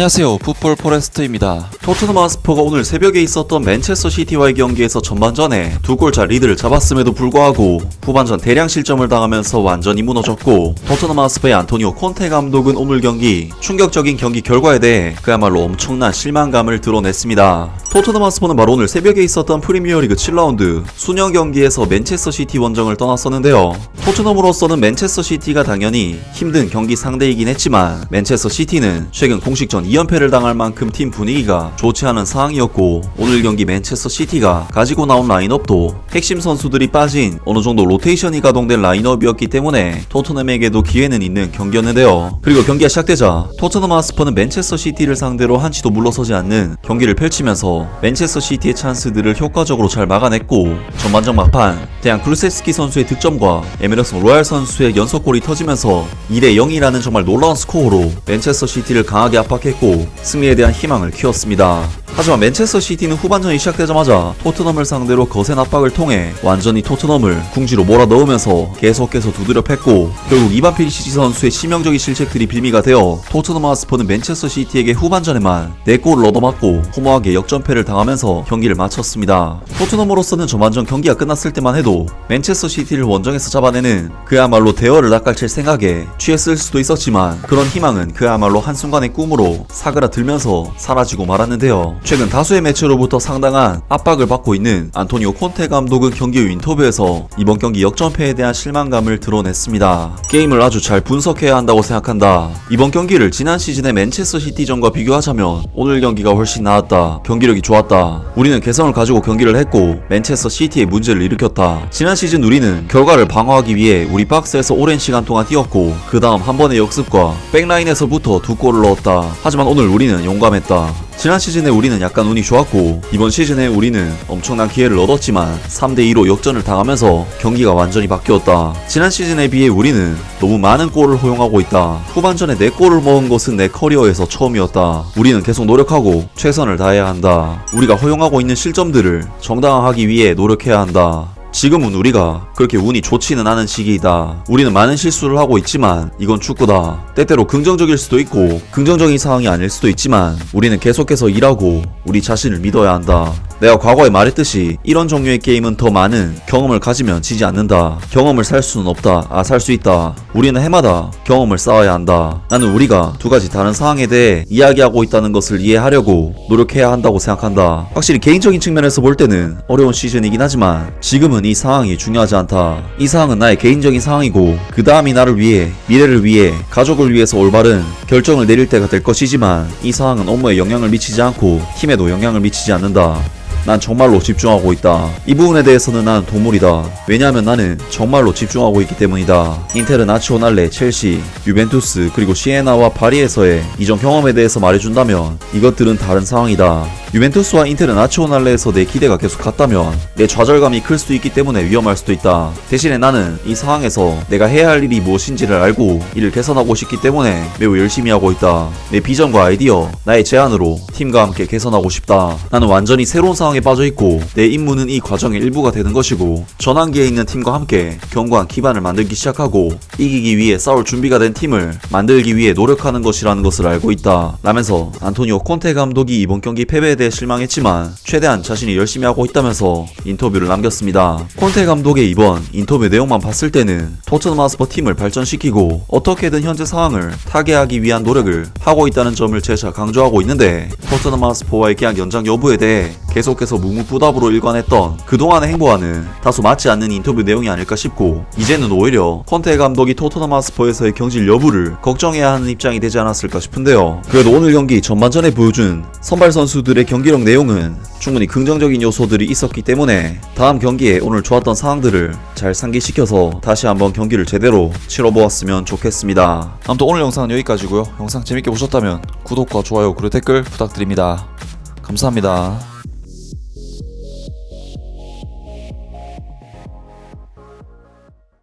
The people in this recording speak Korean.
안녕하세요. 풋볼 포레스트입니다. 토트넘 하스퍼가 오늘 새벽에 있었던 맨체스터 시티와의 경기에서 전반전에 두 골차 리드를 잡았음에도 불구하고 후반전 대량 실점을 당하면서 완전히 무너졌고 토트넘 하스퍼의 안토니오 콘테 감독은 오늘 경기 충격적인 경기 결과에 대해 그야말로 엄청난 실망감을 드러냈습니다. 토트넘 하스퍼는 바로 오늘 새벽에 있었던 프리미어리그 7라운드 수년 경기에서 맨체스터 시티 원정을 떠났었는데요. 토트넘으로서는 맨체스터 시티가 당연히 힘든 경기 상대이긴 했지만 맨체스터 시티는 최근 공식전 2연패를 당할 만큼 팀 분위기가 좋지 않은 상황이었고 오늘 경기 맨체스터 시티가 가지고 나온 라인업도 핵심 선수들이 빠진 어느 정도 로테이션이 가동된 라인업이었기 때문에 토트넘에게도 기회는 있는 경기였는데요. 그리고 경기가 시작되자 토트넘 하스퍼는 맨체스터 시티를 상대로 한치도 물러서지 않는 경기를 펼치면서 맨체스터 시티의 찬스들을 효과적으로 잘 막아냈고 전반전 막판 대한 크루세스키 선수의 득점과 에메르슨 로얄 선수의 연속골이 터지면서 2대 0이라는 정말 놀라운 스코어로 맨체스터 시티를 강하게 압박 했고 승리에 대한 희망을 키웠습니다. 하지만 맨체스터 시티는 후반전이 시작되자마자 토트넘을 상대로 거센 압박을 통해 완전히 토트넘을 궁지로 몰아넣으면서 계속해서 두드려 팼고 결국 이반 페리시치 선수의 치명적인 실책들이 빌미가 되어 토트넘 하스퍼는 맨체스터 시티에게 후반전에만 4골을 얻어맞고 허무하게 역전패를 당하면서 경기를 마쳤습니다. 토트넘으로서는 전반전 경기가 끝났을 때만 해도 맨체스터 시티를 원정에서 잡아내는 그야말로 대열을 낚아챌 생각에 취했을 수도 있었지만 그런 희망은 그야말로 한순간의 꿈으로 사그라들면서 사라지고 말았는데요. 최근 다수의 매체로부터 상당한 압박을 받고 있는 안토니오 콘테 감독은 경기 후 인터뷰에서 이번 경기 역전패에 대한 실망감을 드러냈습니다. 게임을 아주 잘 분석해야 한다고 생각한다. 이번 경기를 지난 시즌의 맨체스터 시티전과 비교하자면 오늘 경기가 훨씬 나았다. 경기력이 좋았다. 우리는 개성을 가지고 경기를 했고 맨체스터 시티의 문제를 일으켰다. 지난 시즌 우리는 결과를 방어하기 위해 우리 박스에서 오랜 시간 동안 뛰었고 그 다음 한 번의 역습과 백라인에서부터 두 골을 넣었다. 하지만 오늘 우리는 용감했다. 지난 시즌에 우리는 약간 운이 좋았고 이번 시즌에 우리는 엄청난 기회를 얻었지만 3대2로 역전을 당하면서 경기가 완전히 바뀌었다. 지난 시즌에 비해 우리는 너무 많은 골을 허용하고 있다. 후반전에 4골을 먹은 것은 내 커리어에서 처음이었다. 우리는 계속 노력하고 최선을 다해야 한다. 우리가 허용하고 있는 실점들을 정당화하기 위해 노력해야 한다. 지금은 우리가 그렇게 운이 좋지는 않은 시기이다. 우리는 많은 실수를 하고 있지만 이건 축구다. 때때로 긍정적일 수도 있고 긍정적인 상황이 아닐 수도 있지만 우리는 계속해서 일하고 우리 자신을 믿어야 한다. 내가 과거에 말했듯이 이런 종류의 게임은 더 많은 경험을 가지면 지지 않는다. 경험을 살 수는 없다. 아, 살 수 있다. 우리는 해마다 경험을 쌓아야 한다. 나는 우리가 두 가지 다른 상황에 대해 이야기하고 있다는 것을 이해하려고 노력해야 한다고 생각한다. 확실히 개인적인 측면에서 볼 때는 어려운 시즌이긴 하지만 지금은 이 상황이 중요하지 않다. 이 상황은 나의 개인적인 상황이고 그 다음이 나를 위해 미래를 위해 가족을 위해서 올바른 결정을 내릴 때가 될 것이지만 이 상황은 업무에 영향을 미치지 않고 힘에도 영향을 미치지 않는다. 난 정말로 집중하고 있다. 이 부분에 대해서는 나는 동물이다. 왜냐하면 나는 정말로 집중하고 있기 때문이다. 인테르 나치오날레, 첼시, 유벤투스, 그리고 시에나와 파리에서의 이전 경험에 대해서 말해준다면 이것들은 다른 상황이다. 유벤투스와 인테르 나치오날레에서 내 기대가 계속 같다면 내 좌절감이 클 수도 있기 때문에 위험할 수도 있다. 대신에 나는 이 상황에서 내가 해야 할 일이 무엇인지를 알고 이를 개선하고 싶기 때문에 매우 열심히 하고 있다. 내 비전과 아이디어, 나의 제안으로 팀과 함께 개선하고 싶다. 나는 완전히 새로운 상황 에 빠져 있고 내 임무는 이 과정의 일부가 되는 것이고 전환기에 있는 팀과 함께 견고한 기반을 만들기 시작하고 이기기 위해 싸울 준비가 된 팀을 만들기 위해 노력하는 것이라는 것을 알고 있다. 라면서 안토니오 콘테 감독이 이번 경기 패배에 대해 실망했지만 최대한 자신이 열심히 하고 있다면서 인터뷰를 남겼습니다. 콘테 감독의 이번 인터뷰 내용만 봤을 때는 토트넘 하스퍼 팀을 발전시키고 어떻게든 현재 상황을 타개하기 위한 노력을 하고 있다는 점을 재차 강조하고 있는데 토트넘 하스퍼와의 계약 연장 여부에 대해 계속 해서 묵묵부답으로 일관했던 그동안의 행보와는 다소 맞지 않는 인터뷰 내용이 아닐까 싶고 이제는 오히려 콘테 감독이 토트넘 하스퍼에서의 경질 여부를 걱정해야 하는 입장이 되지 않았을까 싶은데요. 그래도 오늘 경기 전반전에 보여준 선발 선수들의 경기력 내용은 충분히 긍정적인 요소들이 있었기 때문에 다음 경기에 오늘 좋았던 상황들을 잘 상기시켜서 다시 한번 경기를 제대로 치러보았으면 좋겠습니다. 아무튼 오늘 영상은 여기까지고요. 영상 재밌게 보셨다면 구독과 좋아요 그리고 댓글 부탁드립니다. 감사합니다.